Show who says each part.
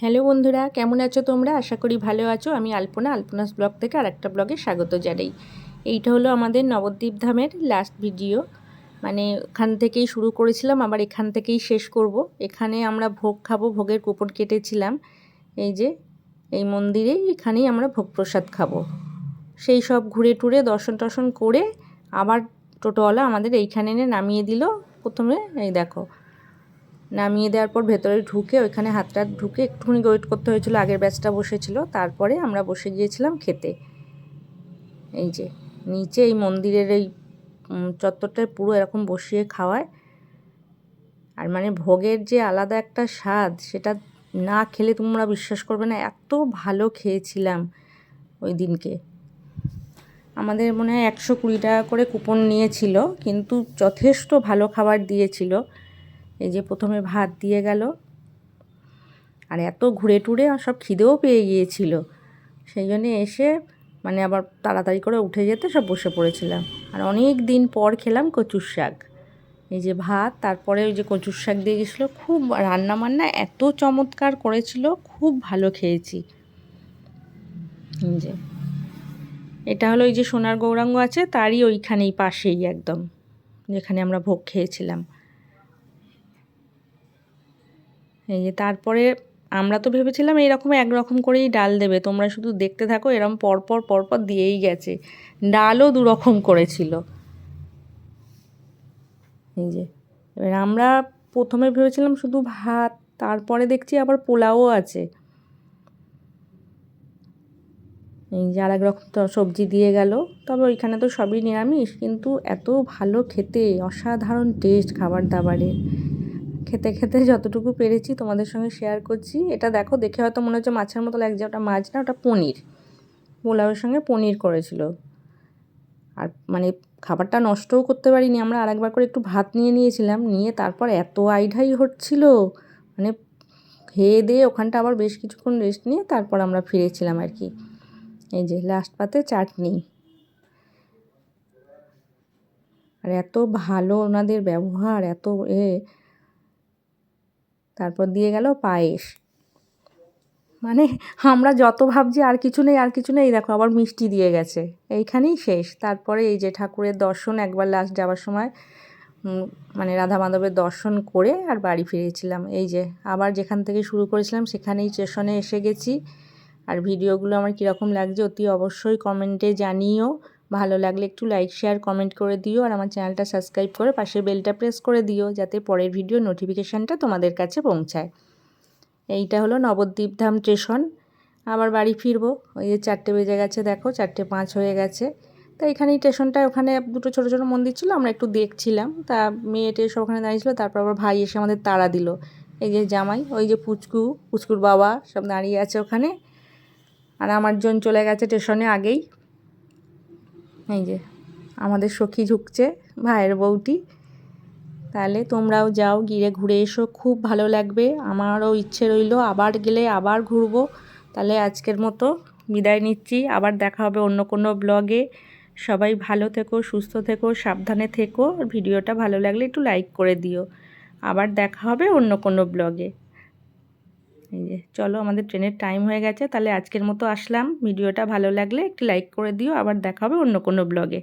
Speaker 1: Hello বন্ধুরা, কেমন আছো তোমরা? আশা করি ভালো আছো। আমি আলপনা, আলপনাস ব্লগ থেকে আরেকটা ব্লগে স্বাগত জানাই। এইটা হলো আমাদের নবদ্বীপ ধামের লাস্ট ভিডিও মানে এখান থেকেই শুরু করেছিলাম, আবার এখান থেকেই শেষ করব। এখানে আমরা ভোগ খাব, ভোগের কুপন কেটেছিলাম। এই যে, এই মন্দিরে এখানেই আমরা ভোগ প্রসাদ খাব। সেই সব ঘুরে টুরে দর্শন টর্শন করে আবার টোটোওয়ালা আমাদের এইখানে এনে নামিয়ে দিল। প্রথমে এই দেখো নামিয়ে দেওয়ার পর ভেতরে ঢুকে ওইখানে হাতটা ঢুকে একটুখানি ওয়েট করতে হয়েছিল, আগের ব্যাচটা বসেছিল। তারপরে আমরা বসে গিয়েছিলাম খেতে। এই যে, নিচে এই মন্দিরের এই চত্বরটায় পুরো এরকম বসিয়ে খাওয়ায়। আর মানে ভোগের যে আলাদা একটা স্বাদ, সেটা না খেলে তোমরা বিশ্বাস করবে না, এত ভালো খেয়েছিলাম ওই দিনকে। আমাদের মনে হয় একশো কুড়ি টাকা করে কুপন নিয়েছিল, কিন্তু যথেষ্ট ভালো খাবার দিয়েছিল। এই যে প্রথমে ভাত দিয়ে গেল। আর এত ঘুরে টুরে সব খিদেও পেয়ে গিয়েছিল। সেই জন্যে এসে মানে আবার তাড়াতাড়ি করে উঠে যেতে সব বসে পড়েছিলাম। আর অনেক দিন পর খেলাম কচুর শাক। এই যে ভাত, তারপরে ওই যে কচুর শাক দিয়ে গেছিল, খুব রান্না বান্না এত চমৎকার করেছিল, খুব ভালো খেয়েছি। যে। এটা হলো ওই যে সোনার গৌরাঙ্গ আছে, তারই ওইখানেই পাশেই একদম, যেখানে আমরা ভোগ খেয়েছিলাম। এই যে তারপরে আমরা তো ভেবেছিলাম এইরকম একরকম করেই ডাল দেবে। তোমরা শুধু দেখতে থাকো এরকম পরপর পরপর দিয়েই গেছে। ডালও দুরকম করেছিল। এই যে, এবার আমরা প্রথমে ভেবেছিলাম শুধু ভাত, তারপরে দেখছি আবার পোলাও আছে। এই যে আর এক রকম তো সবজি দিয়ে গেল, তবে ওইখানে তো সবই নিরামিষ, কিন্তু এত ভালো খেতে, অসাধারণ টেস্ট খাবার দাবারের খেতে খেতে যতটুকু পেরেছি তোমাদের সঙ্গে শেয়ার করছি। এটা দেখো, দেখে হয়তো মনে হচ্ছে মাছের মতো লাগছে, ওটা মাছ না, ওটা পনির। পোলাওয়ের সঙ্গে পনির করেছিল। আর মানে খাবারটা নষ্টও করতে পারিনি আমরা, আরেকবার করে একটু ভাত নিয়ে নিয়েছিলাম, নিয়ে তারপর এত আইঢাই হচ্ছিল। মানে খেয়ে দিয়ে ওখানটা আবার বেশ কিছুক্ষণ রেস্ট নিয়ে তারপর আমরা ফিরেছিলাম আর কি। এই যে লাস্ট পাতে চাটনি। আর এত ভালো ওনাদের ব্যবহার, এত এ তারপর দিয়ে গেল পায়েস। মানে আমরা যত ভাবছি আর কিছু নেই, আর কিছু নেই, দেখো আবার মিষ্টি দিয়ে গেছে। এইখানেই শেষ। তারপরে এই যে ঠাকুরের দর্শন, একবার লাস্ট যাওয়ার সময় মানে রাধা মাধবের দর্শন করে আর বাড়ি ফিরেছিলাম। এই যে আবার যেখান থেকে শুরু করেছিলাম, সেখানেই স্টেশনে এসে গেছি। আর ভিডিওগুলো আমার কীরকম লাগছে অতি অবশ্যই কমেন্টে জানিও। ভালো লাগলে একটু লাইক শেয়ার কমেন্ট করে দিও আর আমার চ্যানেলটা সাবস্ক্রাইব করে পাশে বেলটা প্রেস করে দিও যাতে পরের ভিডিও নোটিফিকেশানটা তোমাদের কাছে পৌঁছায়। এইটা হলো নবদ্বীপ ধাম স্টেশন আবার বাড়ি ফিরবো। ওই যে চারটে বেজে গেছে দেখো, চারটে পাঁচ হয়ে গেছে। তা এখানেই স্টেশনটা ওখানে দুটো ছোটো ছোটো মন্দির ছিল, আমরা একটু দেখছিলাম। তা মেয়েটে সব ওখানে দাঁড়িয়েছিল তারপর আবার ভাই এসে আমাদের তাড়া দিল। এই যে জামাই, ওই যে পুচকু, পুচকুর বাবা সব দাঁড়িয়ে আছে ওখানে। আর আমার জন চলে গেছে স্টেশনে আগেই। এই যে, আমাদের সখী ঝুঁকছে ভাইয়ের বউটি। তাহলে তোমরাও যাও, গিয়ে ঘুরে এসো, খুব ভালো লাগবে। আমারও ইচ্ছে রইল আবার গেলে আবার ঘুরবো। তাহলে আজকের মতো বিদায় নিচ্ছি, আবার দেখা হবে অন্য কোনো ব্লগে। সবাই ভালো থেকো, সুস্থ থেকো, সাবধানে থেকো। ভিডিওটা ভালো লাগলে একটু লাইক করে দিও। আবার দেখা হবে অন্য কোনো ব্লগে। এই যে, চলো আমাদের ট্রেনের টাইম হয়ে গেছে, তাহলে আজকের মতো আসলাম। ভিডিওটা ভালো লাগলে একটু লাইক করে দিও, আবার দেখা হবে অন্য কোনো ব্লগে